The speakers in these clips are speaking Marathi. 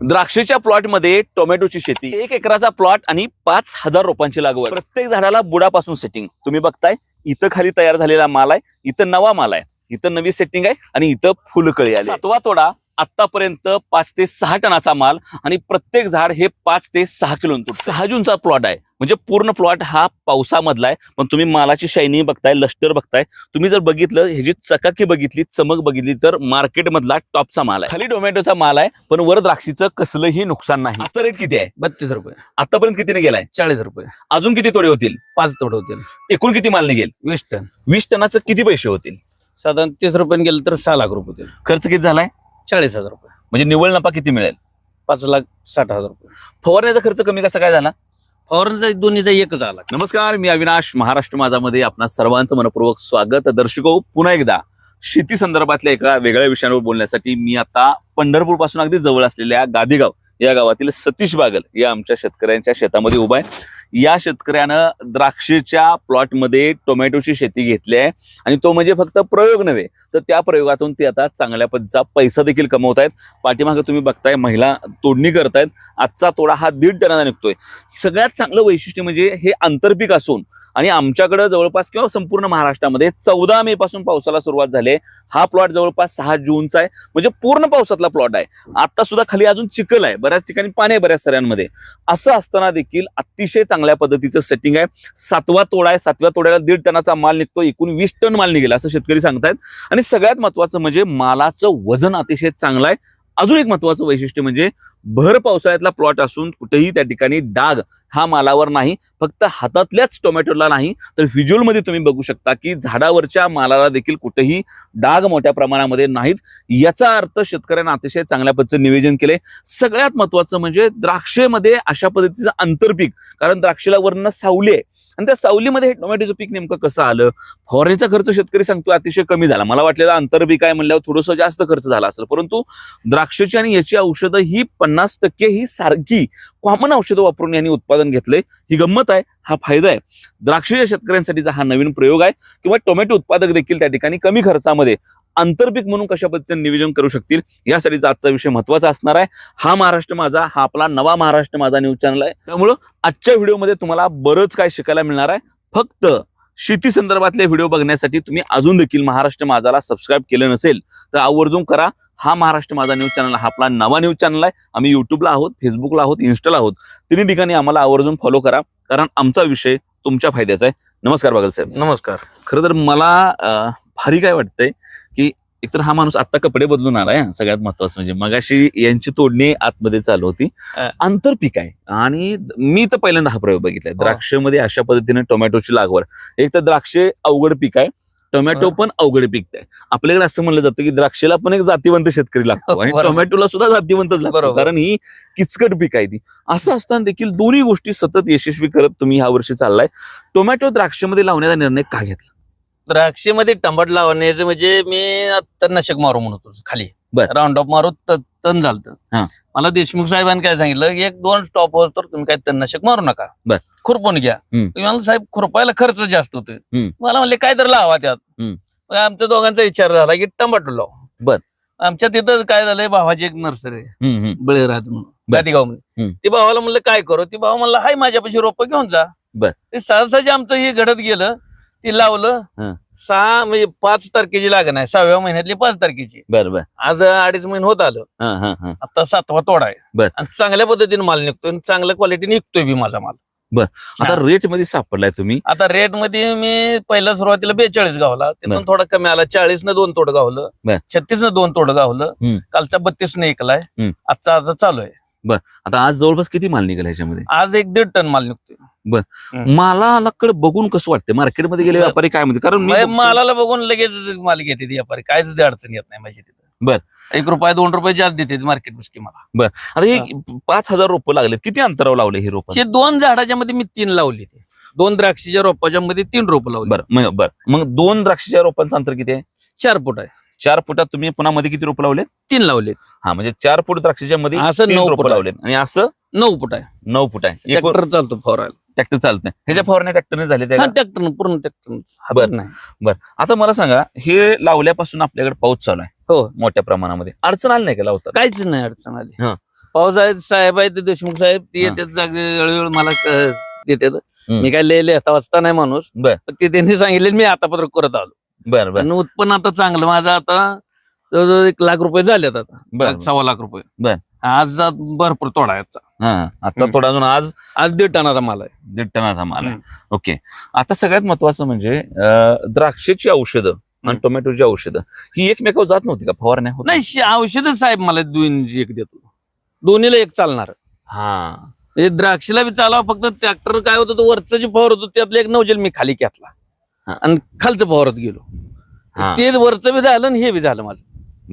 द्राक्षेच्या प्लॉटमध्ये टोमॅटोची शेती. एक एकराचा प्लॉट आणि पाच हजार रोपांची लागवड. प्रत्येक झाडाला बुडापासून सेटिंग तुम्ही बघताय इथं खाली तयार झालेला माल आहे इथं नवा माल आहे इथं नवी सेटिंग आहे आणि इथं फुलकळी आली सातवा तोडा आतापर्यंत पाच ते सहा टनाचा माल आणि प्रत्येक झाड हे पाच ते सहा किलो सहा जूनचा प्लॉट आहे. म्हणजे पूर्ण प्लॉट हा पावसामधला आहे. पण तुम्ही मालाची शायनिंग बघताय लष्टर बघताय. तुम्ही जर बघितलं ह्याची चकाकी बघितली चमक बघितली तर मार्केटमधला टॉपचा माल आहे. खाली टोमॅटोचा माल आहे पण वर द्राक्षीचं कसलंही नुकसान नाही. आजचा रेट किती आहे? बत्तीस रुपये. आतापर्यंत कितीने गेलाय? चाळीस रुपये. अजून किती तोडे होतील? पाच तोड होतील. एकूण किती माल निघेल? वीस टन. वीस टनाचं किती पैसे होतील? साधारण तीस रुपयाने गेलं तर सहा लाख रुपये होतील. खर्च किती झालाय? चाळीस हजार रुपये. म्हणजे निव्वळ नफा किती मिळेल? पाच लाख साठ हजार रुपये. फवारण्याचा खर्च कमी कसा काय झाला? फवारणीचा दोन्हीचा एकच आला. नमस्कार मी अविनाश महाराष्ट्र माझामध्ये आपणा सर्वांचं मनपूर्वक स्वागत. दर्शको पुन्हा एकदा शेती संदर्भातल्या एका वेगळ्या विषयावर बोलण्यासाठी मी आता पंढरपूरपासून अगदी जवळ असलेल्या गादेगाव या गावातील सतीश बागल या आमच्या शेतकऱ्यांच्या शेतामध्ये उभा आहे. या शेतकऱ्यानं द्राक्षेच्या प्लॉटमध्ये टोमॅटोची शेती घेतली आहे. आणि तो म्हणजे फक्त प्रयोग नव्हे तर त्या प्रयोगातून ते आता चांगल्या पद्धतीचा पैसा देखील कमवत आहेत. पाठीमागे तुम्ही बघताय महिला तोडणी करतायत. आजचा तोडा हा दीड टनाचा निघतोय. सगळ्यात चांगलं वैशिष्ट्य म्हणजे हे आंतरपीक असून आणि आमच्याकडं जवळपास किंवा संपूर्ण महाराष्ट्रामध्ये चौदा मे पासून पावसाला सुरुवात झाली हा प्लॉट जवळपास सहा जूनचा आहे. म्हणजे पूर्ण पावसातला प्लॉट आहे. आता सुद्धा खाली अजून चिखल आहे. बऱ्याच ठिकाणी पाणी आहे बऱ्याच सऱ्यांमध्ये. असं असताना देखील अतिशय चांगल्या पद्धतीचं सेटिंग आहे. सातवा तोडा आहे. सातव्या तोड्याला दीड टनाचा माल निघतो. एकूण वीस टन माल निघेला असं शेतकरी सांगतायत. आणि सगळ्यात महत्वाचं म्हणजे मालाचं वजन अतिशय चांगलं आहे. अजून एक महत्वाचं वैशिष्ट्य म्हणजे भर पावसाळ्यातला प्लॉट असून कुठेही त्या ठिकाणी डाग हा मालावर नाही फक्त हातातल्याच टोमॅटोला नाही तर व्हिज्युअलमध्ये तुम्ही बघू शकता की झाडावरच्या मालाला देखील कुठेही डाग मोठ्या प्रमाणामध्ये नाहीत. याचा अर्थ शेतकऱ्यांना अतिशय चांगल्या पद्धतीचं नियोजन केले सगळ्यात महत्वाचं म्हणजे द्राक्षेमध्ये अशा पद्धतीचं आंतरपीक कारण द्राक्षेला वर्ण सावली आहे. आणि त्या सावलीमध्ये हे टोमॅटोचं पीक नेमकं कसं आलं? फॉरेनचा खर्च शेतकरी सांगतो अतिशय कमी झाला. मला वाटलेला आंतरपीक आहे म्हणल्यावर थोडंसं जास्त खर्च झाला असेल. परंतु द्राक्षाची आणि याची औषधं ही पन्नास टक्के ही सारखी कॉमन औषधं वापरून यांनी उत्पादन घेतलंय. ही गंमत आहे हा फायदा आहे. द्राक्षाच्या शेतकऱ्यांसाठीचा हा नवीन प्रयोग आहे किंवा टोमॅटो उत्पादक देखील त्या ठिकाणी कमी खर्चामध्ये आंतरपीक म्हणून कशा पद्धतीने नियोजन करू शकतील यासाठीचा आजचा विषय महत्त्वाचा असणार आहे. हा महाराष्ट्र माझा हा आपला नवा महाराष्ट्र माझा न्यूज चॅनल आहे. त्यामुळं आजच्या व्हिडिओमध्ये तुम्हाला बरंच काय शिकायला मिळणार आहे. फक्त शेती संदर्भातले व्हिडिओ बघण्यासाठी तुम्ही अजून देखील महाराष्ट्र माझाला सबस्क्राईब केलं नसेल तर आवर्जून करा. हा महाराष्ट्र माझा न्यूज चॅनल हा आपला नवा न्यूज चॅनल आहे. आम्ही युट्यूबला आहोत फेसबुकला आहोत इन्स्टाला आहोत. तिन्ही ठिकाणी आम्हाला आवर्जून फॉलो करा कारण आमचा विषय तुमच्या फायद्याचा आहे. नमस्कार बागल साहेब. नमस्कार. खरं तर मला भारी काय वाटतंय की एकतर हा माणूस आता कपडे बदलून आलाय सगळ्यात महत्वाचं म्हणजे मगाशी यांची तोडणी आतमध्ये चालू होती. आंतरपीक आहे. आणि मी तर पहिल्यांदा हा प्रयोग बघितलाय. हो. द्राक्षमध्ये अशा पद्धतीने टोमॅटोची लागवड. एक तर द्राक्षे अवघड पीक आहे. टोमॅटो. पण अवघड पीक आहे आपल्याकडे असं म्हणलं जातं की द्राक्षेला पण एक जातीवंत शेतकरी लागतो आणि. टोमॅटोला सुद्धा जातीवंतच लागतो. कारण ही किचकट पीक आहे ती असं असताना देखील दोन्ही गोष्टी सतत यशस्वी करत तुम्ही ह्या वर्षी चाललाय टोमॅटो द्राक्षामध्ये लावण्याचा निर्णय का घेतला द्राक्षेमध्ये टमाट लावण्याचं म्हणजे मी तणनाशक मारू म्हणत खाली बर. राऊंड ऑफ मारू त- तण झालत हा. मला देशमुख साहेबांनी काय सांगितलं एक दोन स्टॉप तर तुम्ही काय तणनाशक मारू नका बर. खुरपून घ्या हम्म. तुम्ही म्हणलं साहेब खुरपायला खर्च जास्त होतोय हम्म. मला म्हणले काय तर लावा त्यात हम्म. मग आमच्या दोघांचा विचार झाला की टमाटो लाव बर. आमच्या तिथं काय झालंय भावाची एक नर्सरी आहे हम्म, हम्म. बळीराज म्हणून बर. मध्ये हम्म. ती भावाला म्हणलं काय करू ती भावा म्हणला हाय माझ्यापाशी रोप घेऊन जा बर. ते आमचं हे घडत गेलं ती लावलं. सहा म्हणजे पाच तारखेची लागण आहे. सहाव्या महिन्यातली पाच तारखेची. बरं बरं. आज अडीच महिने होत आलं. हा हा हा. आता सातवा तोडा आहे. बर. आणि चांगल्या पद्धतीने माल निघतोय आणि चांगल्या क्वालिटीने निघतोय बी माझा माल. आता रेटमध्ये सापडलाय तुम्ही? आता रेटमध्ये मी पहिल्या सुरुवातीला बेचाळीस गावला. तिथून बर. थोडा कमी आला. चाळीस न दोन तोड गावलं. बर. छत्तीस न दोन तोड गावलं. कालचा बत्तीस न एकलाय. आजचा आज चालू आहे. आता आज जवळपास किती माल निघाला ह्याच्यामध्ये? आज एक दीड टन माल निघतोय. मला नक्कड बघून कसं वाटतं मार्केटमध्ये गेले बर. व्यापारी काय म्हणते कारण मी मालाला बघून लगेच माल घेते व्यापारी. काहीच ते अडचण येत नाही माझी तिथं. बर. एक रुपये दोन रुपये जास्त देते मार्केट बुसकी मला. आता हे पाच हजार रोपं लागले किती अंतरावर लावले हे रोप? हे दोन झाडाच्या मध्ये मी तीन लावली ते. दोन द्राक्षीच्या रोपाच्या मध्ये तीन रोप लावली. बरं. बरं. मग दोन द्राक्षाच्या रोपांचं अंतर किती आहे? चार फूट आहे. चार फुटात तुम्ही पुन्हा मध्ये किती रोपं लावले तीन लावले हा म्हणजे चार फूट द्राक्षाच्या मध्ये असं नऊ रोपं आहे. लावले आणि असं? नऊ फूट आहे. नऊ फूट आहे. ट्रॅक्टर चालतो फवारायला. ट्रॅक्टर चालतंय. ह्याच्या फवारण्या ट्रॅक्टरने झाले त्या का? ट्रॅक्टर पूर्ण ट्रॅक्टर बर. नाही. आता मला सांगा हे लावल्यापासून आपल्याकडे पाऊस चालू आहे. हो. मोठ्या प्रमाणामध्ये. अडचण आली नाही का लावतात काहीच नाही अडचण आली. पाऊस आहेत साहेब आहेत ते देशमुख साहेब ते. येतात जागे वेळोवेळी मला देतात. मी काय लय लिहिता वाचता नाही माणूस. बर. पण ते त्यांनी सांगितले मी आतापत्र करत आलो. बर बर. आणि उत्पन्न आता चांगलं. माझं आता जवळजवळ एक लाख रुपये झालेत आता. बर लाख, सव्वा लाख रुपये. बर. आज जा- भरपूर तोडा आहे आजचा. हा आजचा हम्म. थोडा अजून आज आज दीड टनाचा माल आहे. दीड टनाचा माल आहे. ओके. आता सगळ्यात महत्वाचं म्हणजे अं, द्राक्षाची औषधं आणि हम्म. टोमॅटोची औषधं ही एकमेकावर जात नव्हती का? फवारण्या होत नाही श- औषधं साहेब मला दोन एक देतो. दोन्हीला एक चालणार. हा. म्हणजे द्राक्षीला बी चालावं फक्त ट्रॅक्टर काय होतं तो वरचं जे फवार होतो त्यातलं एक नवजेल मी खाली घेतला. आणि खालचं फवारत गेलो. ते वरचं बी झालं आणि हे बी झालं माझं.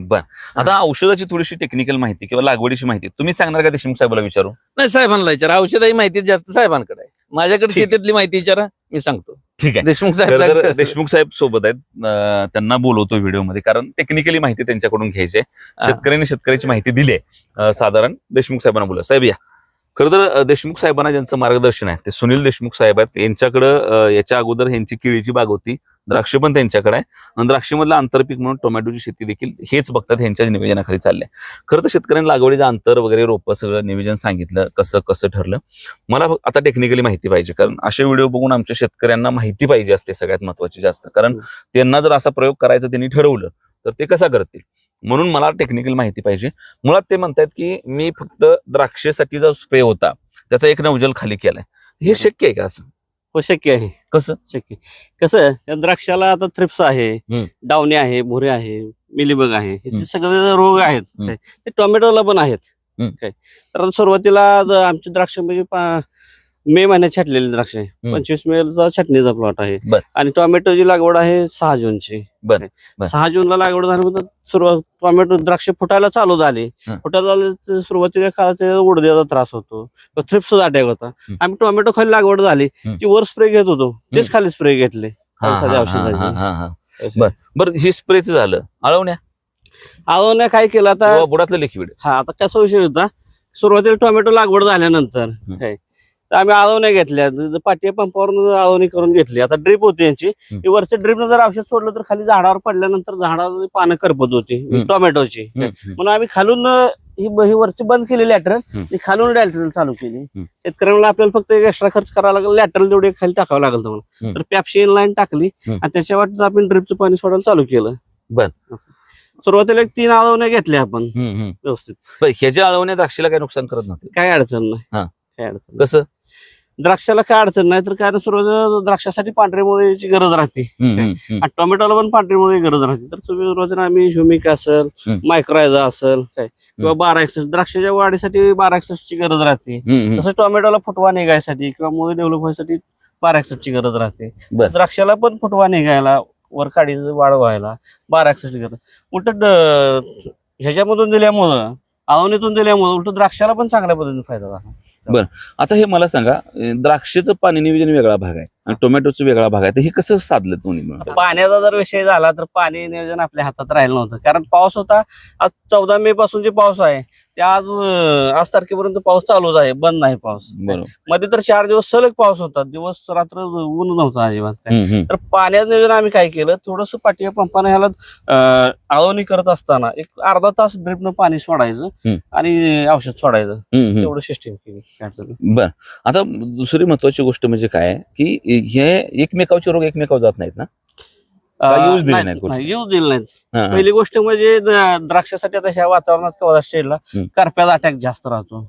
बर. आता औषधाची थोडीशी टेक्निकल माहिती किंवा लागवडीची माहिती तुम्ही सांगणार का देशमुख साहेबाला विचारू नाही साहेबांना विचारा. औषधाची माहिती जास्त साहेबांकडे आहे. माझ्याकडे. शेतीतली माहिती विचारा मी सांगतो. ठीक आहे. देशमुख साहेब देशमुख साहेब सोबत आहेत. त्यांना बोलवतो व्हिडिओमध्ये कारण टेक्निकली माहिती त्यांच्याकडून घ्यायची आहे. शेतकऱ्यांनी शेतकऱ्याची माहिती दिली आहे. साधारण देशमुख साहेबांना बोला साहेब या. खरं तर देशमुख साहेबांना ज्यांचं मार्गदर्शन आहे ते सुनील देशमुख साहेब आहेत. यांच्याकडं याच्या अगोदर यांची केळीची बाग होती. द्राक्ष पण त्यांच्याकडे आहे. आणि द्राक्षमधलं आंतरपीक म्हणून टोमॅटोची शेती देखील हेच बघतात ह्यांच्याच निवेदनाखाली चाललंय. खरं तर शेतकऱ्यांनी लागवडीचं अंतर वगैरे रोपं सगळं निवेदन सांगितलं कसं कसं ठरलं. मला आता टेक्निकली माहिती पाहिजे कारण असे व्हिडिओ बघून आमच्या शेतकऱ्यांना माहिती पाहिजे असते सगळ्यात महत्वाची जास्त. कारण त्यांना जर असा प्रयोग करायचा त्यांनी ठरवलं तर ते कसा करतील? म्हणून मला टेक्निकल माहिती पाहिजे. मुळात ते म्हणतात की मी फक्त द्राक्षेसाठी जो स्प्रे होता त्याचा एक नवजल खाली केलाय. हे शक्य आहे का असं? हो शक्य आहे. कसं? शक्य. कसं या द्राक्षाला आता थ्रिप्स आहे. डावणे आहे भुरे आहे मिलीबग आहे हे सगळे रोग आहेत ते टोमॅटोला पण आहेत. काय? तर सुरुवातीला आमची द्राक्ष म्हणजे मे महिन्यात छाटलेली द्राक्ष. आहे पंचवीस मेचा छाटणीचा प्लॉट आहे. आणि टोमॅटोची लागवड आहे सहा जूनची. सहा जूनला लागवड झाल्यानंतर सुरुवात टोमॅटो द्राक्ष फुटायला चालू झाले. फुटायला सुरुवातीला काळात उडद्याचा त्रास होतो. थ्रिप्स अटॅक होता. आम्ही टोमॅटो खाली लागवड झाली. ती वर स्प्रे घेत होतो. तेच खाली स्प्रे घेतले. साध्या औषधाचे. बर. हे स्प्रेचं झालं. अळवण्या आवडण्या काय केलं आता? बुडातलं लिक्विड हा आता कसा विषय होता? सुरुवातीला टोमॅटो लागवड झाल्यानंतर. काय? तर आम्ही आळवण्या घेतल्या. ज- पाठी पंपावर आळवणी करून घेतली. आता ड्रीप होती यांची. वरच्या ड्रीपनं जर औषध सोडलं तर खाली झाडावर पडल्यानंतर झाडावर पानं करपत होती. टोमॅटोची. म्हणून आम्ही खालून ही वरची बंद केली लॅटरल खालून लॅटरल चालू केली. शेतकऱ्यांना आपल्याला फक्त एक एक्स्ट्रा खर्च करावा लागेल. लॅटरल तेवढे खाली टाकावं लागेल तुम्हाला. हं. तर पॅप्शी लाईन टाकली. आणि त्याच्यावर आपण ड्रीपचं पाणी सोडायला चालू केलं. बर. सुरुवातीला एक तीन आळवण्या घेतल्या आपण. व्यवस्थित. ह्याच्या अळवण्या द्राक्षीला काही नुकसान करत नव्हते? काय अडचण नाही. काय अडचण नाही. कसं? द्राक्षाला काय अडचण? नाही तर काय सुरुवातीला द्राक्षासाठी पांढरे मुळेची गरज राहते. आणि टोमॅटोला पण पांढरी मुळे गरज राहते. तर तुम्ही आम्ही ह्युमिक असेल. मायक्रोयझा असेल काय? किंवा बारा एक्सेस द्राक्षाच्या वाढीसाठी बारा ची गरज राहते. हम्म, हम्म. तसं टोमॅटोला फुटवा निघायसाठी किंवा मुळे डेव्हलप व्हायसाठी बारा ची गरज राहते. द्राक्षाला पण फुटवा निघायला वर काडी वाढ व्हायला बारा ची गरज. उलट ह्याच्यामधून दिल्यामुळं आवणीतून दिल्यामुळं उलट द्राक्षाला पण चांगल्या पद्धतीने फायदा झाला. बरं. आता हे मला सांगा द्राक्षेचं पाणी नियोजन वेगळा भाग आहे. आणि टोमॅटोचा वेगळा भाग आहे. तर हे कसं साधलं दोन्ही मिळून पाण्याचा जर विषय झाला तर पाणी नियोजन आपल्या हातात राहिलं नव्हतं. कारण पाऊस होता आज चौदा मे पासून जे पाऊस आहे ते आज आज तारखेपर्यंत पाऊस चालूच आहे बंद नाही पाऊस. बरोबर. मध्ये तर चार दिवस सलग पाऊस होता दिवस रात्र ऊन नव्हतं अजिबात काय. तर पाण्याचं नियोजन आम्ही काय केलं थोडस पाठी पंपाने ह्याला आळवणी करत असताना एक अर्धा तास ड्रिपनं पाणी सोडायचं. आणि औषध सोडायचं. तेवढं सिस्टीम केली. बर. आता दुसरी महत्वाची गोष्ट म्हणजे काय की हे एकमेकावचे रोग एकमेकावर जात नाहीत ना use दिले नाही, use दिले नाहीत. पहिली गोष्ट म्हणजे द्राक्षासाठी आता ह्या वातावरणात कवा. करप्याचा अटॅक जास्त राहतो.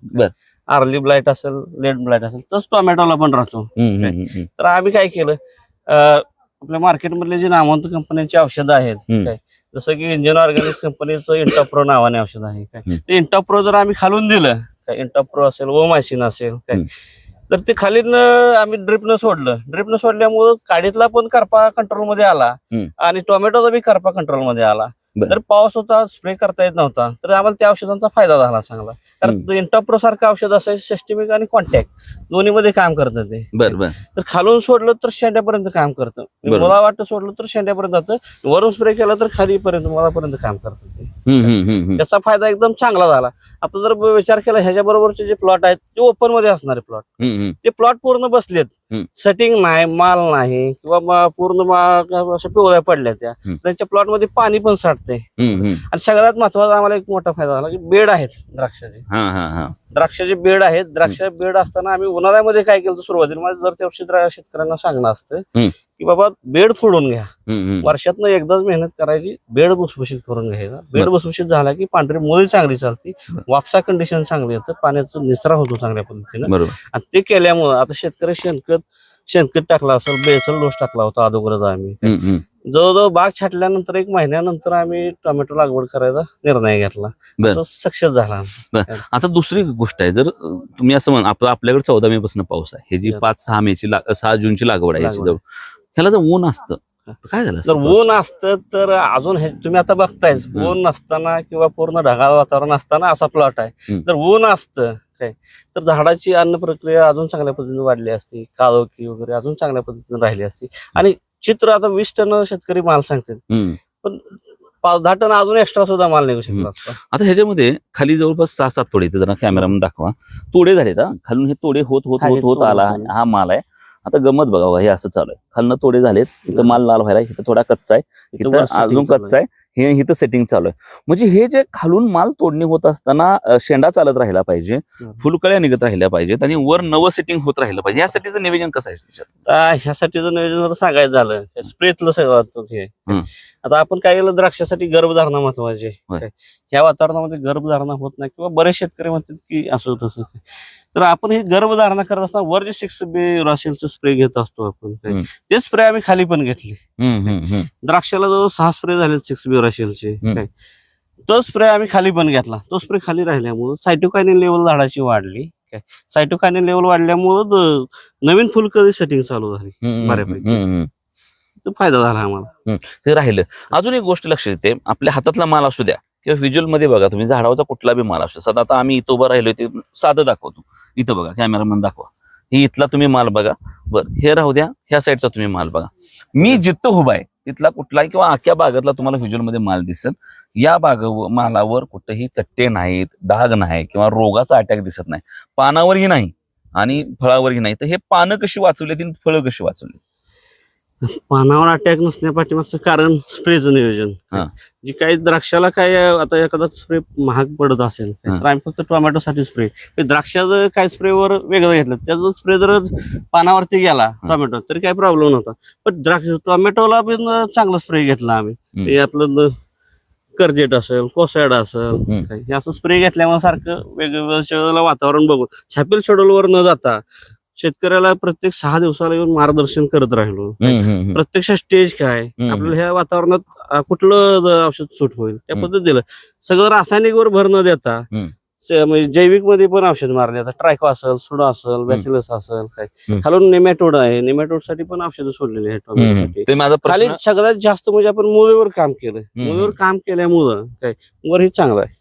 आर्ली ब्लाइट असेल लेड ब्लाइट असेल तसं टोमॅटोला पण राहतो. तर आम्ही काय केलं आपल्या मार्केटमधले जे नामवंत कंपन्यांची औषधं आहेत. काय जसं की इंजिन ऑर्गॅनिक्स कंपनीचं इंटाप्रो नावाने औषध आहे काय. ते इंटाप्रो जर आम्ही खालून दिलं काय इंटाप्रो असेल ओमायसिन असेल काय. तर ते खालीन आम्ही ड्रिपनं सोडलं ड्रिपनं सोडल्यामुळं काडीतला पण करपा कंट्रोलमध्ये आला. आणि टोमॅटोचा बी करपा कंट्रोलमध्ये आला. जर पाऊस होता स्प्रे करता येत नव्हता तर आम्हाला त्या औषधांचा फायदा झाला चांगला. कारण इंटाप्रो सारखं औषध असेल सिस्टमिक आणि कॉन्टॅक्ट दोन्ही मध्ये काम करतं ते. बर बर. तर खालून सोडलं तर शेंड्यापर्यंत काम करतं. बरोबर. मला वाटतं सोडलं तर शेंड्यापर्यंत जातं. वरून स्प्रे केला तर खालीपर्यंत मुळापर्यंत काम करतं ते. त्याचा फायदा एकदम चांगला झाला. आता जर विचार केला ह्याच्या बरोबरचे जे प्लॉट आहेत ते ओपनमध्ये असणारे प्लॉट. ते प्लॉट पूर्ण बसलेत. सेटिंग नाही माल नाही किंवा पूर्ण अशा पिवळ्या पडल्या त्या. त्यांच्या प्लॉटमध्ये पाणी पण साठतं. हम्म. आणि सगळ्यात महत्त्वाचा आम्हाला एक मोठा फायदा झाला की बेड आहेत द्राक्षाचे. हा हा हा. द्राक्षाचे बेड आहेत. द्राक्ष बेड असताना आम्ही उन्हाळ्यामध्ये काय केलं सुरुवातीला माझं जर त्या वर्षी शेतकऱ्यांना सांगणं असतं. की बाबा बेड फोडून घ्या. वर्षातनं एकदाच मेहनत करायची बेड भुसभुशीत करून घ्यायचा. बेड. भुसभुशीत झाला की पांढरी मुळी चांगली चालती. वापसा कंडिशन चांगली येतं. पाण्याचा निचरा होतो चांगल्या पद्धतीनं. बरोबर. आणि ते केल्यामुळं आता शेतकरी शेणखत शेणखत टाकला असेल बेसल डोस टाकला होता अगोदरच आम्ही. जवळजवळ बाग छाटल्यानंतर एक महिन्यानंतर आम्ही टोमॅटो लागवड करायचा निर्णय घेतला बरं. तो सक्सेस झाला आता दुसरी गोष्ट आहे जर अ, तुम्ही असं म्हण आप- आपल्याकडे चौदा मे पासून पाऊस आहे हे जी बरं. पाच सहा मेची ला- सहा जूनची लागवड आहे याची लागवड. जवळ ह्याला जर ऊन असतं तर काय झालं जर असतं? ऊन असतं तर अजून हे तुम्ही आता बघतायच हम्म. ऊन नसताना किंवा पूर्ण ढगाळ वातावरण असताना असा प्लॉट आहे हम्म. जर ऊन असतं काय तर झाडाची अन्न प्रक्रिया अजून चांगल्या पद्धतीने वाढली असती काळोखी वगैरे अजून चांगल्या पद्धतीने राहिली असती आणि चित्र आता वीस टन शेतकरी माल सांगतात हम्म. पाच दहा टन अजून एक्स्ट्रा सुद्धा माल निघू शकतो आता. आता ह्याच्यामध्ये खाली जवळपास सहा सात तोडे इथे जरा कॅमेरामध्ये दाखवा. तोडे झालेत हा. खालून हे तोडे होत होत होत होत तोडे आला झाले. हा माल आहे. आता गमत बघा बघा, हे असं चालू आहे. खालनं तोडे झालेत. इथं माल लाल व्हायला इथं थोडा कच्चा आहे. इथं अजून चालू कच्चा आहे. हे इथं सेटिंग चालू आहे. म्हणजे हे जे खालून माल तोडणी होत असताना शेंडा चालत राहिला पाहिजे. फुलकळ्या निघत राहिल्या पाहिजेत आणि वर नवं सेटिंग होत राहिलं पाहिजे. यासाठीचं नियोजन कसं आहे त्याच्यात ह्यासाठीचं नियोजन सांगायचं झालं. स्प्रेतलं सगळं हे. आता आपण काय केलं द्राक्षासाठी गर्भधारणा महत्वाची. ह्या वातावरणामध्ये गर्भधारणा होत नाही किंवा बरेच शेतकरी म्हणतात की असं तसं. तर आपण ही गर्भधारणा करत असताना वर जे सिक्स बी राशीलचं स्प्रे घेत असतो आपण. ते स्प्रे आम्ही खाली पण घेतले. द्राक्षाला जवळ सहा स्प्रे झाले सिक्स बी हम्म. काय? तो स्प्रे आम्ही खाली पण घेतला. तो स्प्रे खाली राहिल्यामुळं सायटोकायनिन लेवल झाडाची वाढली काय? सायटोकायनिन लेवल वाढल्यामुळं नवीन फुलकळी सेटिंग चालू झाली बऱ्यापैकी. फायदा झाला आम्हाला. ते राहिलं. अजून एक गोष्ट लक्षात येते. आपल्या हातातला माल असू द्या किंवा व्हिज्युअलमध्ये बघा तुम्ही झाडावरचा कुठला बी माल असू साधा आता आम्ही इथं उभं राहिलो ते साधं दाखवतो. इथं बघा कॅमेरामॅन दाखवा. ही इथला तुम्ही माल बघा. बरं हे राहू द्या ह्या साईडचा तुम्ही माल बघा. मी जिथं उभा आहे तिथला कुठलाही किंवा आख्या बागातला तुम्हाला व्हिज्युअलमध्ये माल दिसेल. या बाग मालावर कुठेही चट्टे नाहीत डाग नाही किंवा रोगाचा अटॅक दिसत नाही. पानावरही नाही आणि फळावरही नाही. तर हे पानं कशी वाचवली आणि फळं कशी वाचवली पानावर अटॅक नसण्यापाठीमागचं कारण स्प्रेचं नियोजन हा. जी काही द्राक्षाला काय आता एखादा स्प्रे महाग पडत असेल हा. तर आम्ही फक्त टोमॅटोसाठी स्प्रे द्राक्षाचं काय स्प्रेवर वेगळं घेतलं त्याचा स्प्रे जर पानावरती गेला. टोमॅटो तरी काही प्रॉब्लेम नव्हता पण द्राक्ष टोमॅटोला पण चांगला स्प्रे घेतला आम्ही हम्म. हे आपलं करजेट असेल कोसॅड असेल हम्म. हे असं स्प्रे घेतल्यामुळे सारखं वेगवेगळ्या वातावरण बघून छापील शेड्यूलवर न जाता शेतकऱ्याला प्रत्येक सहा दिवसाला येऊन मार्गदर्शन करत राहिलो. प्रत्यक्ष स्टेज काय. आपल्याला ह्या वातावरणात कुठलं औषध सूट होईल? त्या हम्म. पद्धतीनं. सगळं रासायनिक वर भर न देता म्हणजे जैविकमध्ये पण औषध मारले जातात. ट्रायको असेल सुडा असेल बॅसिलस असेल काय. खालून नेमॅटोड आहे. नेमॅटोडसाठी पण औषधं सोडलेली आहेत खाली सगळ्यात जास्त म्हणजे आपण मुळीवर काम केलं. मुळीवर काम केल्यामुळं काय? वर ही चांगलं आहे.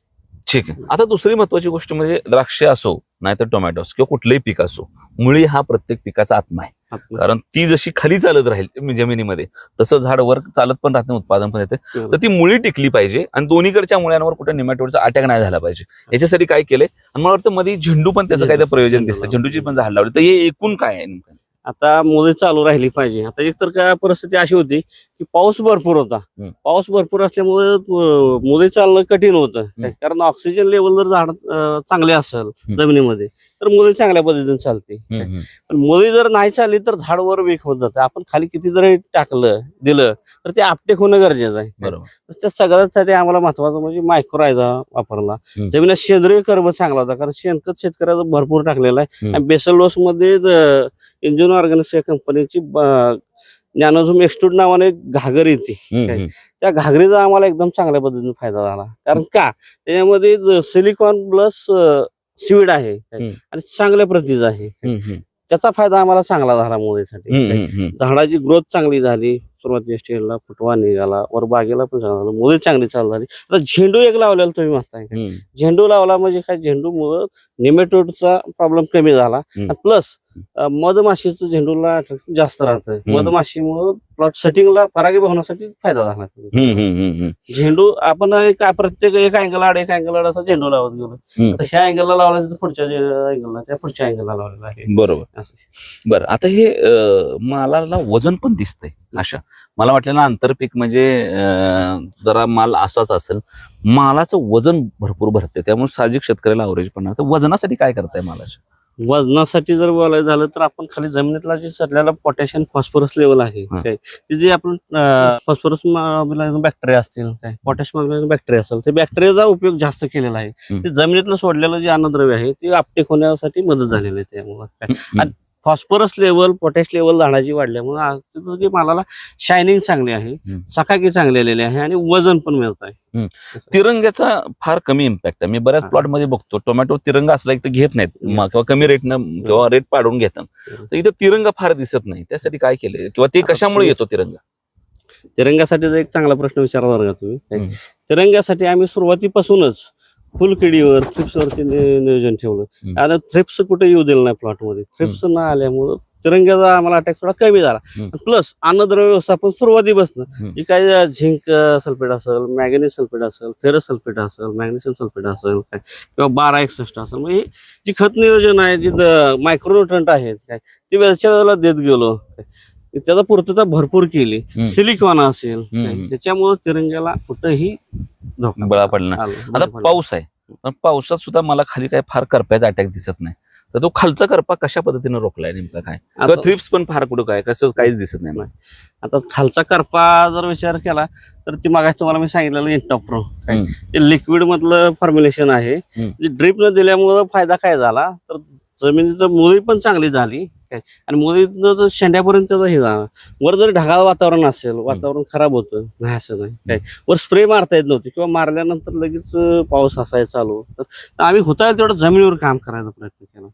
ठीक आहे. आता दुसरी महत्वाची गोष्ट म्हणजे द्राक्ष असो. नाहीतर टोमॅटो असो किंवा कुठलंही पीक असो मुळी हा प्रत्येक पिकाचा आत्मा आहे. कारण ती जशी खाली चालत राहील जमिनीमध्ये तसं झाड वर चालत पण राहते उत्पादन पण येते. तर ती मुळी टिकली पाहिजे आणि दोन्हीकडच्या मुळ्यांवर कुठे निमॅटोडचा अटॅक नाही झाला पाहिजे. याच्यासाठी काय केलंय? आणि मला वाटतं मध्ये झेंडू पण त्याचं काय प्रयोजन दिसतं. झेंडूची पण झाड लावली. तर हे एकूण काय आहे? आता मुळे चालू राहिली पाहिजे. आता एकतर काय परिस्थिती अशी होती की पाऊस भरपूर होता. पाऊस भरपूर असल्यामुळे मुळे चालणं कठीण होतं. कारण ऑक्सिजन लेवल जर झाड चांगले असेल जमिनीमध्ये तर मुळे चांगल्या पद्धतीने चालते. पण मुळी जर नाही चालली तर झाड वर वेक होत जातं. आपण खाली किती जरी टाकलं दिलं तर ते आपटेक होणं गरजेचं आहे. बरोबर. त्या सगळ्यासाठी आम्हाला महत्वाचं म्हणजे मायक्रोरायझा वापरला. जमिनीत सेंद्रिय कर्ब चांगला होता. कारण शेणखत शेतकऱ्याचा भरपूर टाकलेला आहे. आणि बेसल डोस मध्ये इंजिन ऑर्गॅनिक्स या कंपनीची ज्ञानोझूम एक्सट्रूड नावाने एक घागर येते काय? त्या घागरीचा आम्हाला एकदम चांगल्या पद्धतीने फायदा झाला कारण का त्याच्यामध्ये सिलिकॉन प्लस सीड आहे काय? हम्म. आणि चांगल्या प्रतीचा आहे. त्याचा फायदा आम्हाला चांगला झाला मुळेसाठी. झाडाची ग्रोथ चांगली झाली सुरुवातीच्या स्टेजला फुटवा निघाला. वर बागेला पण चांगला झाला. मुळे चांगली चालू झाली. आता झेंडू एक लावलेला तुम्ही म्हणताय. झेंडू लावला म्हणजे काय? झेंडू मुळे निमेटोडचा प्रॉब्लेम कमी झाला. प्लस मधमाशीचं झेंडूला जास्त राहतं. मधमाशीमुळे प्लॉट सेटिंगला परागीभवनासाठी फायदा झाला. झेंडू आपण प्रत्येक एक अँगल आड एक अँगल आड असा झेंडू लावत गेलो. आता ह्या अँगलला लावला तर पुढच्या अँगलला त्या पुढच्या अँगलला लावलेला आहे. बरोबर. बरं आता हे मालाला वजन पण दिसतंय अशा. मला वाटलं ना आंतरपीक म्हणजे जरा माल असाच असेल मालाचं वजन भरपूर भरते त्यामुळे साहजिक शेतकऱ्याला अवरेज पण तर वजनासाठी काय करताय मालाचं वजनासाठी जर बोलायचं झालं तर आपण खाली जमिनीतला जे सडलेला पोटॅशियम फॉस्फरस लेवल आहे हा. काय ते जे आपण फॉस्फरस बॅक्टेरिया असतील काय पोटॅशियम बॅक्टेरिया असेल ते बॅक्टेरियाचा उपयोग जास्त केलेला आहे हम्म. ते जमिनीतलं सोडलेलं जे अन्नद्रव्य आहे ते आपटेक होण्यासाठी मदत झालेली आहे त्यामुळे काय हम्म. फॉस्फरस लेवल पोटॅश लेवल झाडाची वाढल्यामुळे मालाला शायनिंग चांगली आहे. सकाकी चांगली आलेली आहे आणि वजन पण मिळत आहे. तिरंग्याचा फार कमी इम्पॅक्ट आहे. मी बऱ्याच हा. प्लॉटमध्ये बघतो. टोमॅटो तिरंगा असला की ते घेत नाहीत. किंवा कमी रेटनं किंवा रेट पाडून घेतात. तर इथं तिरंगा फार दिसत नाही. त्यासाठी काय केलं किंवा ते कशामुळे येतो तिरंगा? तिरंग्यासाठी जर एक चांगला प्रश्न विचारला का तुम्ही. तिरंग्यासाठी आम्ही सुरुवातीपासूनच फुलकिडीवर थ्रिप्सवरती नियोजन ठेवलं. आणि थ्रिप्स कुठे येऊ दिलं नाही प्लॉटमध्ये थ्रिप्स न आल्यामुळं तिरंग्याचा आम्हाला अटॅक थोडा कमी झाला. प्लस अन्नद्रव्य व्यवस्थापन सुरुवातीपासून हम्म. जी काही झिंक सल्फेट असेल मॅग्नेशियम सल्फेट असेल फेरस सल्फेट असेल मॅग्नेशियम सल्फेट असेल काय किंवा बारा एकसष्ट असेल म्हणजे हे जी खत नियोजन आहे जी मायक्रोन्युट्रंट आहेत काय ते वेळच्या वेळेला देत गेलो काय. त्याचा पूर्तता भरपूर केली. सिलिकॉन असेल. त्याच्यामुळे तिरंग्याला कुठंही धोका बळा पडला. आता. पाऊस आहे. पण पावसात सुद्धा मला खाली काय फार करप्याचा अटॅक दिसत नाही. तर तो खालचा करपा कशा पद्धतीने रोखलाय नेमका काय? थ्रिप्स पण फार कुठं काय? कसं काहीच दिसत नाही मला. आता खालचा करपा जर विचार केला तर ती मागास तुम्हाला मी सांगितलेलं इंटॉप्रो. ते लिक्विड मधलं फॉर्म्युलेशन आहे. ड्रिप न दिल्यामुळं फायदा काय झाला? तर जमिनीचं मुळी पण चांगली झाली. काय? आणि जर शेंड्यापर्यंत हे झालं. वर जर ढगाळ वातावरण असेल वातावरण खराब होतं नाही असं नाही. काय? वर स्प्रे मारता येत नव्हते किंवा मारल्यानंतर लगेच पाऊस असायचा चालू तर आम्ही होता तेवढं जमिनीवर काम करायचा प्रयत्न केला.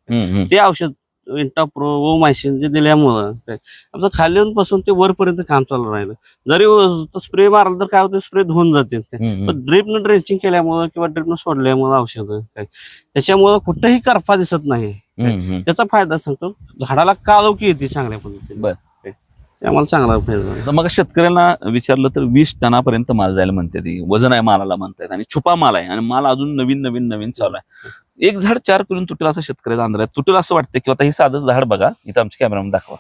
ते औषध इंटाप्रो ओ मायसिन जे दिल्यामुळं काय? आमचं खाली पासून ते वरपर्यंत काम चालू राहिलं. जरी स्प्रे मारला तर काय होतं स्प्रे धुवून जाते. पण ड्रिपनं ड्रेंचिंग केल्यामुळं किंवा ड्रिपनं सोडल्यामुळं औषधं काय? त्याच्यामुळं कुठेही करफा दिसत नाही. त्याचा फायदा सांगतो. झाडाला काळोखी येते चांगल्या पद्धतीने. आम्हाला चांगला फायदा मग शेतकऱ्यांना विचारलं तर वीस टनापर्यंत माल जायला म्हणते ती वजन आहे मालाला म्हणतायत आणि छुपा माल आहे आणि माल अजून नवीन नवीन नवीन चालू आहे. एक झाड चार किलो तुटेल असं शेतकऱ्याचा अंदाज आहे तुटेल असं वाटतं की आता हे साधं झाड बघा. इथं आमच्या कॅमेरामध्ये दाखवा.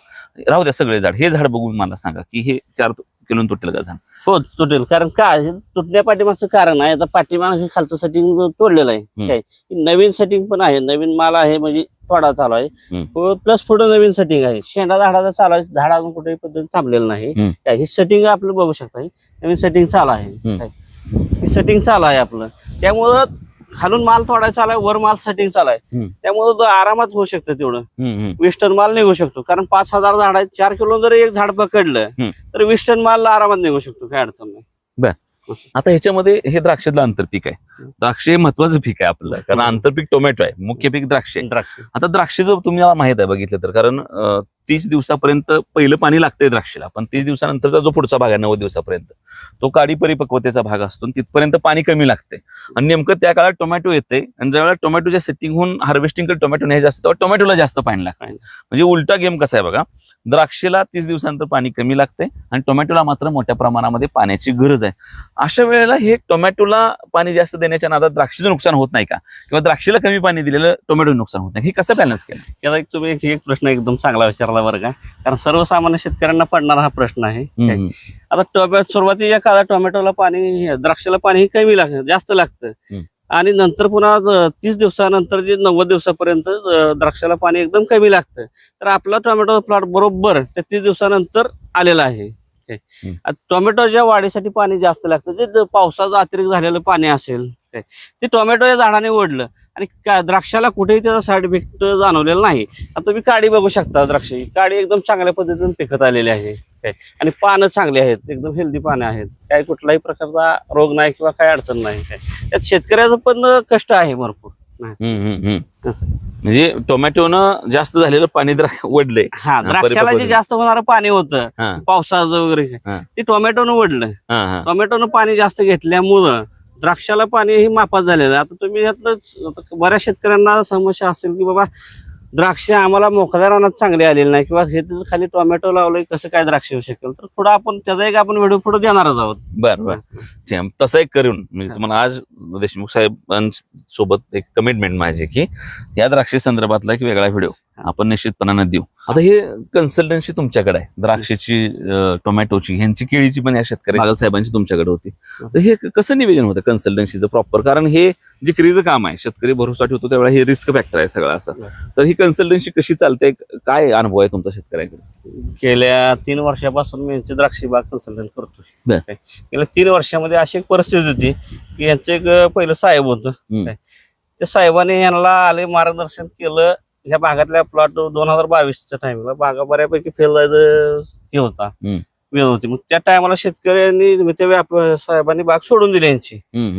राहू द्या सगळे झाड. हे झाड बघून मला सांगा की हे चार किलो तुटेल का झाड हो तुटेल. कारण काय हे तुटण्या पाठीमागचं कारण आहे. आता पाठीमाग हे खालचं सेटिंग तोडलेलं आहे. काय? नवीन सेटिंग पण आहे. नवीन माल आहे म्हणजे थोडा चालू. आहे. प्लस पुढे नवीन सेटिंग आहे. शेंडा झाडाचा चालू आहे. झाड अजून कुठेही पद्धती थांबलेलं नाही. काय हे सेटिंग आपलं बघू शकता. हे नवीन सेटिंग चालू आहे. हे सेटिंग चालू आहे आपलं. त्यामुळं खालून माल थोडा चालू आहे वर माल सेटिंग चालू आहे हम्म. त्यामुळं तो आरामात होऊ शकतं तेवढं. वेस्टर्न माल निघू शकतो. कारण पाच हजार झाड आहेत चार किलो जर एक झाड पकडलं. तर वेस्टर्न माल आरामात निघू शकतो काय अडचण नाही. आता ह्याच्यामध्ये हे द्राक्षातलं आंतरपीक आहे. द्राक्ष हे महत्वाचं पीक आहे आपलं. कारण. आंतरपीक टोमॅटो आहे मुख्य पीक द्राक्ष द्राक्ष. आता द्राक्षेचं तुम्हाला माहीत आहे बघितलं तर. कारण तीस दिवसापर्यंत पहिलं पाणी लागतंय द्राक्षेला पण तीस दिवसानंतरचा जो पुढचा भाग आहे नव्वद दिवसापर्यंत तो काडी परिपक्वतेचा भाग असतो तिथपर्यंत पाणी कमी लागते आणि नेमकं त्या काळात टोमॅटो येते आणि ज्यावेळेला टोमॅटोच्या सेटिंग होऊन हार्वेस्टिंग टोमॅटो नाही जास्त तेव्हा टोमॅटोला जास्त पाणी लागतं. म्हणजे उलटा गेम कसा आहे बघा द्राक्षेला तीस दिवसानंतर पाणी कमी लागते आणि टोमॅटोला मात्र मोठ्या प्रमाणामध्ये पाण्याची गरज आहे. अशा वेळेला हे टोमॅटोला पाणी जास्त देण्याच्या नादात द्राक्षेचं नुकसान होत नाही का? किंवा द्राक्षेला कमी पाणी दिलेलं टोमॅटो नुकसान होत नाही. हे कसं बॅलन्स केलं? एक तुम्ही एक प्रश्न एकदम चांगला विचारला बरं का? कारण सर्वसामान्य शेतकऱ्यांना पडणारा हा प्रश्न आहे. आता टोमॅटो सुरुवातीच्या काळात टोमॅटोला पाणी द्राक्षाला पाणी कमी लागतं जास्त लागतं. आणि नंतर पुन्हा तीस दिवसानंतर जे नव्वद दिवसापर्यंत द्राक्षाला पाणी एकदम कमी लागतं. तर आपला टोमॅटो प्लॉट बरोबर त्या तीस दिवसानंतर आलेला आहे. टोमॅटोच्या वाढीसाठी पाणी जास्त लागतं. ज- पावसाचं अतिरिक्त झालेलं पाणी असेल काय? ते टोमॅटो या झाडाने ओढलं. आणि का- द्राक्षाला कुठेही त्याचा साईड इफेक्ट जाणवलेला नाही. आता तुम्ही काडी बघू शकता द्राक्षी. काडी एकदम चांगल्या पद्धतीने पिकत आलेली आहे. काय? आणि पानं चांगली आहेत. एकदम हेल्दी पानं आहेत. काही कुठलाही प्रकारचा रोग नाही किंवा काही अडचण नाही. काय? त्यात शेतकऱ्याचं पण कष्ट आहे भरपूर. म्हणजे टोमॅटोनं जास्त झालेलं पाणी ओढलंय. हा द्राक्षाला जे जास्त होणारं पाणी होतं पावसाचं वगैरे. ते टोमॅटोनं ओढलं. टोमॅटोनं पाणी जास्त घेतल्यामुळं द्राक्षाला पाणी ही मापात झालेलं आहे. आता तुम्ही यातलं बऱ्याच शेतकऱ्यांना समस्या असेल की बाबा द्राक्ष आम्हाला मोकळ्या रानात चांगले आलेले नाही किंवा हे तर खाली टोमॅटो लावलंय कसं काय द्राक्ष येऊ शकेल? तर थोडं आपण त्याचा एक आपण व्हिडिओ पुढे देणारच आहोत. बर बर. तसं एक करून म्हणजे तुम्हाला आज देशमुख साहेबांसोबत एक कमिटमेंट माझी की या द्राक्षे संदर्भातला एक वेगळा व्हिडिओ. आपण निश्चितपणानं देऊ. आता हे कन्सल्टन्सी तुमच्याकडे आहे. द्राक्षाची टोमॅटोची ह्यांची केळीची पण या शेतकरी बागल साहेबांची तुमच्याकडे होती. तर हे कसं निवेदन होतं कन्सल्टन्सीचं प्रॉपर कारण हे जे क्रीचं काम आहे शेतकरी भरोसा ठेवतो त्यावेळेला हे रिस्क फॅक्टर आहे सगळं असं. तर ही कन्सल्टन्सी कशी चालते? काय अनुभव आहे तुमचा शेतकऱ्याकडचा? गेल्या तीन वर्षापासून मी यांची द्राक्षी बाग कन्सल्टंट करतो. गेल्या तीन वर्षामध्ये अशी एक परिस्थिती होती की यांचं एक पहिलं साहेब होतं. त्या साहेबांनी यांना आले मार्गदर्शन केलं. ह्या भागातल्या प्लॉट दोन हजार बावीसच्या टाइमला बागा बऱ्यापैकी फेल हे होता. वेळ होती मग त्या टायमाला शेतकऱ्यांनी त्या व्याप साहेबांनी बाग सोडून दिली यांची.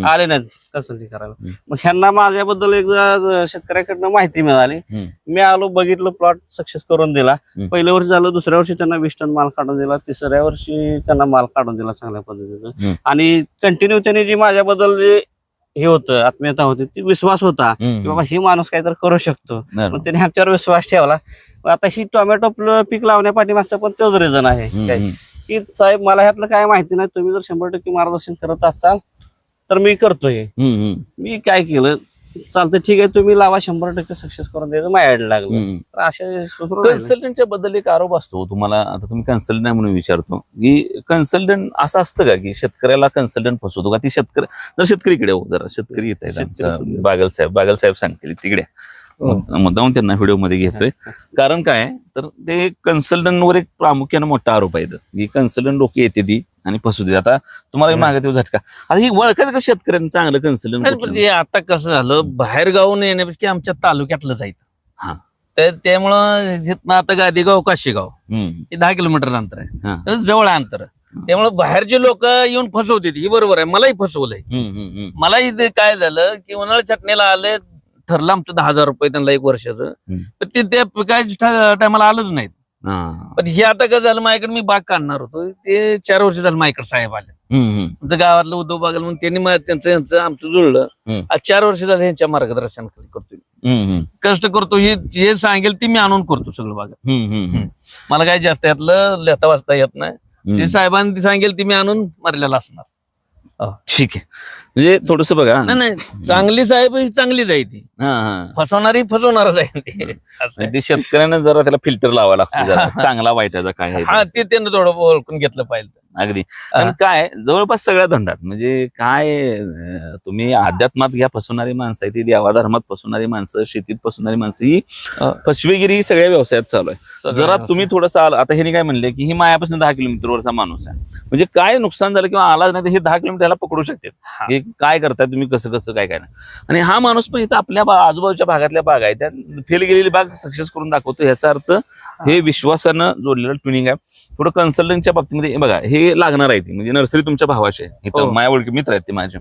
आले नाहीत कन्सल्टिंग करायला. मग ह्यांना माझ्याबद्दल एकदा शेतकऱ्याकडनं माहिती मिळाली. मी आलो बघितलं प्लॉट सक्सेस करून दिला. पहिल्या वर्षी झालं दुसऱ्या वर्षी त्यांना वीस टन माल काढून दिला तिसऱ्या वर्षी त्यांना माल काढून दिला चांगल्या पद्धतीनं हम्म. आणि कंटिन्यू त्यांनी जी माझ्याबद्दल जे हे होतं आत्मीयता होती ती विश्वास होता. की बाबा ही माणूस काहीतरी करू शकतो. मग त्यांनी आमच्यावर विश्वास ठेवला. आता ही टोमॅटो पीक लावण्यापाठीमागचा पण तोच रिझन आहे. की साहेब मला ह्यातलं काय माहिती नाही. तुम्ही जर शंभर टक्के मार्गदर्शन करत असाल तर मी करतोय. मी काय केलं? चालतं ठीक आहे तुम्ही लावा शंभर टक्के सक्सेस करून द्यायचं माझ्याकडे लागलं. तर अशा. कन्सल्टंटच्या बद्दल एक आरोप असतो तुम्हाला आता तुम्ही कन्सल्टंट आहे म्हणून विचारतो की कन्सल्टंट असं असतं का की शेतकऱ्याला कन्सल्टंट फसवतो का ती शेतकरी जर शेतकरीकडे हो जरा शेतकरी येत आहेत आमचा. बागल साहेब बागल साहेब सांगतील तिकडे हो. मुद्दामून त्यांना व्हिडिओमध्ये घेतोय कारण काय आहे? तर ते कन्सल्टंटवर एक प्रामुख्याने मोठा आरोप आहे इथं. की कन्सल्टंट लोक येते ती आणि फसू दे. आता तुम्हाला. मागे तो झटका. आता ही ओळखायचं का शेतकऱ्यांनी चांगलं ते आता कसं झालं बाहेर गावून येण्यापेक्षा आमच्या तालुक्यातलं हा. जायचं तर त्यामुळं आता गादेगाव काशीगाव. हे दहा किलोमीटर अंतर आहे. हा. तर जवळ अंतर. त्यामुळे बाहेरचे लोक येऊन फसवते ही बरोबर आहे. मलाही फसवलंय. मलाही काय झालं की उन्हाळ्या चटणीला आले ठरलं आमचं दहा हजार रुपये त्यांना एक वर्षाचं. पण ते त्या पिकाच्या टायमाला आलंच नाहीत. पण हे आता कसं झालं माझ्याकडे मी बाग काढणार होतो. ते चार वर्ष झालं माझ्याकडे साहेब आले. आमचं गावातलं उद्धव बागल म्हणून त्यांनी त्यांचं यांचं आमचं जुळलं. आज चार वर्ष झालं यांच्या मार्गदर्शनाखाली करतोय. कष्ट करतो हे जे सांगेल ते मी आणून करतो सगळं बाग मला काय जास्त यातलं लिहिता वाचता येत नाही. जे साहेबांनी सांगेल ते मी आणून मारलेलं असणार. ठीक आहे. म्हणजे थोडस बघा नाही नाही चांगली साहेब ही चांगलीच आहे ती हा, हा. फसवणारी फसवणारच आहे ती असं आहे. ते शेतकऱ्यांना जरा त्याला फिल्टर लावा लागतो जरा. चांगला वाईटाचा काय आहे हा ते. ते त्यांना थोडं ओळखून घेतलं पाहिजे अगदी आणि काय जवळपास सगळ्या धंद्यात म्हणजे काय अं, तुम्ही अध्यात्मात घ्या फसवणारी माणसं आहे ती देवाधर्मात फसवणारी माणसं शेतीत फसवणारी माणसं ही अं. फसवेगिरी ही सगळ्या व्यवसायात चालू आहे जरा व्यवसायात. तुम्ही थोडंसं आलं आता ह्यानी काय म्हणले की ही मायापासून दहा किलोमीटरवरचा माणूस आहे म्हणजे काय नुकसान झालं किंवा आला नाही तर हे दहा किलोमीटर पकडू शकते हा. काय करताय तुम्ही कसं कसं काय काय नाही. आणि हा माणूस पण इथं आपल्या आजूबाजूच्या भागातल्या बाग आहे. त्या फेल गेलेली बाग सक्सेस करून दाखवतो. ह्याचा अर्थ हे. विश्वासानं जोडलेलं ट्युनिंग आहे थोडं कन्सल्टंटच्या बाबतीमध्ये बघा हे लागणार आहे ती. म्हणजे नर्सरी तुमच्या भावाची. आहे इथं हो. माझ्या ओळखी मित्र आहेत ते माझे.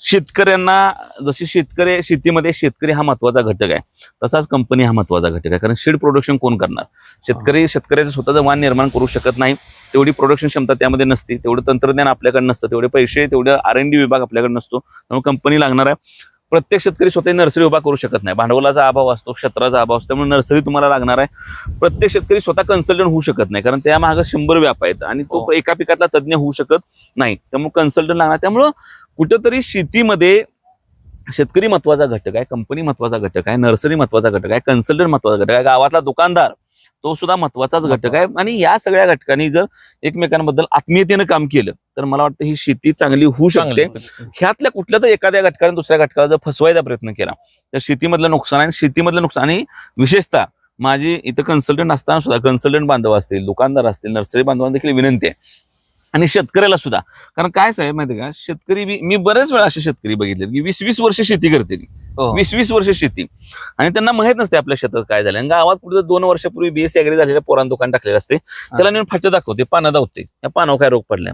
शेतकऱ्यांना जशी शेतकरी शेतीमध्ये शेतकरी हा महत्त्वाचा घटक आहे तसाच कंपनी हा महत्त्वाचा घटक आहे. कारण सीड प्रोडक्शन कोण करणार? शेतकरी शेतकऱ्याचं स्वतःचं वाण निर्माण करू शकत नाही. तेवढी प्रोडक्शन क्षमता त्यामध्ये नसते तेवढं तंत्रज्ञान आपल्याकडे नसतं तेवढे पैसे तेवढं आर एन डी विभाग आपल्याकडे नसतो त्यामुळे कंपनी लागणार आहे. प्रत्येक शेतकरी स्वतः नर्सरी उभा करू शकत नाही. भांडवलाचा अभाव असतो क्षेत्राचा अभाव असतो त्यामुळे नर्सरी तुम्हाला लागणार आहे. प्रत्येक शेतकरी स्वतः कन्सल्टंट होऊ शकत नाही कारण त्या मागे शंभर व्याप आहेत आणि तो हो. एका पिकातला तज्ज्ञ होऊ शकत नाही. त्यामुळे कन्सल्टंट लागणार. त्यामुळं कुठंतरी शेतीमध्ये शेतकरी महत्त्वाचा घटक आहे कंपनी महत्त्वाचा घटक आहे नर्सरी महत्त्वाचा घटक आहे कन्सल्टंट महत्त्वाचा घटक आहे. गावातला दुकानदार तो सुद्धा महत्वाचाच घटक आहे. आणि या सगळ्या घटकांनी जर एकमेकांबद्दल आत्मीयतेनं काम केलं तर मला वाटतं ही शेती चांगली होऊ शकते. ह्यातल्या कुठल्या तर एखाद्या घटकाने दुसऱ्या घटकाला जर फसवायचा प्रयत्न केला तर शेतीमधलं नुकसान आहे शेतीमधलं नुकसान आणि विशेषतः माझी इथं कन्सल्टंट असताना सुद्धा कन्सल्टंट बांधव असतील दुकानदार असतील नर्सरी बांधवांना देखील विनंती आहे. आणि शेतकऱ्याला सुद्धा. कारण काय साहेब माहिती का? शेतकरी बी- मी बरेच वेळा असे शेतकरी बघितले की वीस वीस वर्ष शेती करते ती. हो. वीस वीस वर्ष शेती. आणि त्यांना माहीत नसते आपल्या शेतात काय झालं आणि गावात कुठे दोन वर्षापूर्वी बीएस अग्री झालेल्या पोरान दुकान टाकलेलं असते. त्याला नेऊन फाटं दाखवते पानं दावते. या पानावर काय रोग पडलाय.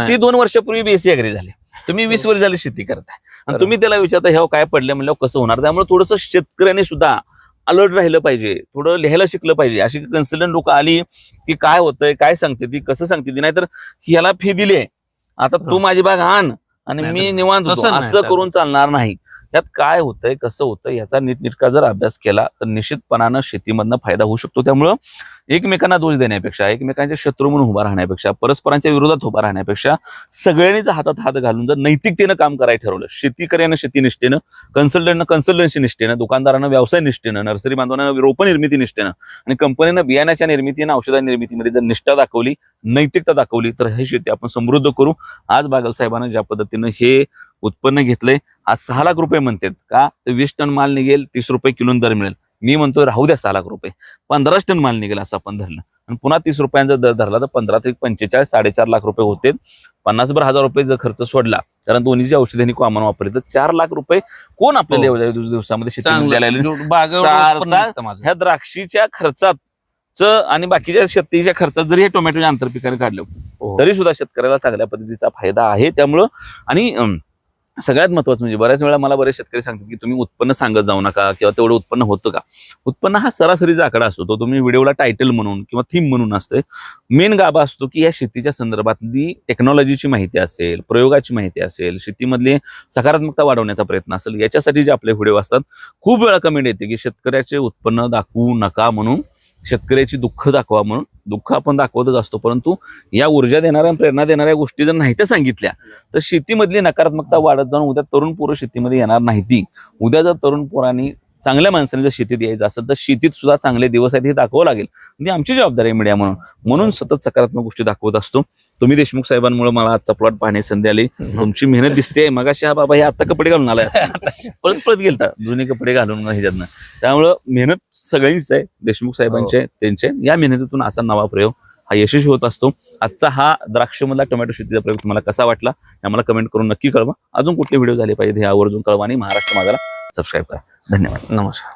आता. ती दोन वर्षापूर्वी बीएससी अग्री झाले. तुम्ही वीस वर्ष झाली शेती करताय. आणि. तुम्ही त्याला विचारता ह्या काय पडले म्हणल्यावर कसं होणार? त्यामुळे थोडंसं शेतकऱ्याने सुद्धा अलर्ट राहिलं पाहिजे थोडं लिहायला शिकलं पाहिजे. अशी कन्सल्टंट लोक आली की काय होतंय काय सांगते ती कसं सांगते ती नाहीतर ह्याला फी दिली आहे आता तू. माझी बाग आण आणि मी निवांत होतो. असं. करून चालणार नाही. यात काय होतंय कसं होतं याचा नीटनेटका जर अभ्यास केला तर निश्चितपणानं शेतीमधनं फायदा होऊ शकतो. त्यामुळं एकमेकांना दोष देण्यापेक्षा एकमेकांच्या शत्रू म्हणून उभा राहण्यापेक्षा परस्परांच्या विरोधात उभा राहण्यापेक्षा सगळ्यांनीच हातात हात घालून जर नैतिकतेनं काम करायला ठरवलं शेतीकऱ्यानं शेतीनिष्ठेनं कन्सल्टंटनं कन्सल्टन्सी निष्ठेनं दुकानदारानं व्यवसाय निष्ठेनं नर्सरी बांधवांना रोपं निर्मिती निष्ठेनं आणि कंपनीनं बियाण्याच्या निर्मितीनं औषधा निर्मितीमध्ये जर निष्ठा दाखवली नैतिकता दाखवली तर हे शेती आपण समृद्ध करू. आज बागल साहेबांना ज्या पद्धतीनं हे उत्पन्न घेतलंय आज सहा लाख रुपये म्हणतात का वीस टन माल निघेल तीस रुपये किलो दर मिळेल. मी म्हणतो राहू द्या सहा लाख रुपये पंधराच टन माल निघेल असं आपण धरलं आणि पुन्हा तीस रुपयांचा दर धरला तर पंधरा ते पंचेचाळीस साडेचार लाख रुपये होते पन्नास भर हजार रुपये जर खर्च सोडला कारण दोन्हीची औषधांनी कॉमन वापरली तर चार लाख रुपये कोण आपल्याला हो. एवढ्या दिवस- दिवसामध्ये. ह्या द्राक्षीच्या खर्चात च आणि बाकीच्या शेतीच्या खर्चात जरी हे टोमॅटोच्या आंतरपिकाने काढलं हो. तरी सुद्धा शेतकऱ्याला चांगल्या पद्धतीचा फायदा आहे त्यामुळं आणि सगळ्यात महत्वाचं म्हणजे बऱ्याच वेळा मला बरेच शेतकरी सांगतात की तुम्ही उत्पन्न सांगत जाऊ नका किंवा तेवढं उत्पन्न होतं का? उत्पन्न हा सरासरीचा आकडा असतो. तो तुम्ही व्हिडिओला टायटल म्हणून किंवा थीम म्हणून असते मेन गाभा असतो की या शेतीच्या संदर्भातली टेक्नॉलॉजीची माहिती असेल प्रयोगाची माहिती असेल शेतीमधली सकारात्मकता वाढवण्याचा प्रयत्न असेल याच्यासाठी जे आपले व्हिडिओ असतात खूप वेळा कमेंट येते की शेतकऱ्याचे उत्पन्न दाखवू नका म्हणून शेतकऱ्याची दुःख दाखवा म्हणून. दुःख आपण दाखवतच असतो. परंतु या ऊर्जा देणाऱ्या प्रेरणा देणाऱ्या गोष्टी जर नाही त्या सांगितल्या तर शेतीमधली नकारात्मकता वाढत जाऊन उद्या तरुण पोरं शेतीमध्ये येणार नाही ती उद्या जर तरुण पोरांनी चांगल्या माणसाने जर शेतीत यायचं असेल तर शेतीत सुद्धा चांगले दिवस आहेत हे दाखवावं लागेल. म्हणजे आमची जबाबदारी आहे मीडिया म्हणून. म्हणून सतत सकारात्मक गोष्टी दाखवत असतो. तुम्ही देशमुख साहेबांमुळे मला आजचा प्लॉट पाहण्याची संधी आली. तुमची मेहनत दिसते. मग हा बाबा हे आता कपडे घालून आलाय. असं. पळत पळत गेलता. जुने कपडे घालून ह्याच्यातनं. त्यामुळं मेहनत सगळ्यांचीच आहे. देशमुख साहेबांचे त्यांचे. या मेहनतीतून असा नवा प्रयोग हा यशस्वी होत असतो. आजचा हा द्राक्षमधला टोमॅटो शेतीचा प्रयोग तुम्हाला कसा वाटला? हे आम्हाला कमेंट करून नक्की कळवा. अजून कुठले व्हिडिओ झाले पाहिजे हे आवर्जून कळवा आणि महाराष्ट्र माझ्याला सबस्क्राईब करा. धन्यवाद. नमस्कार.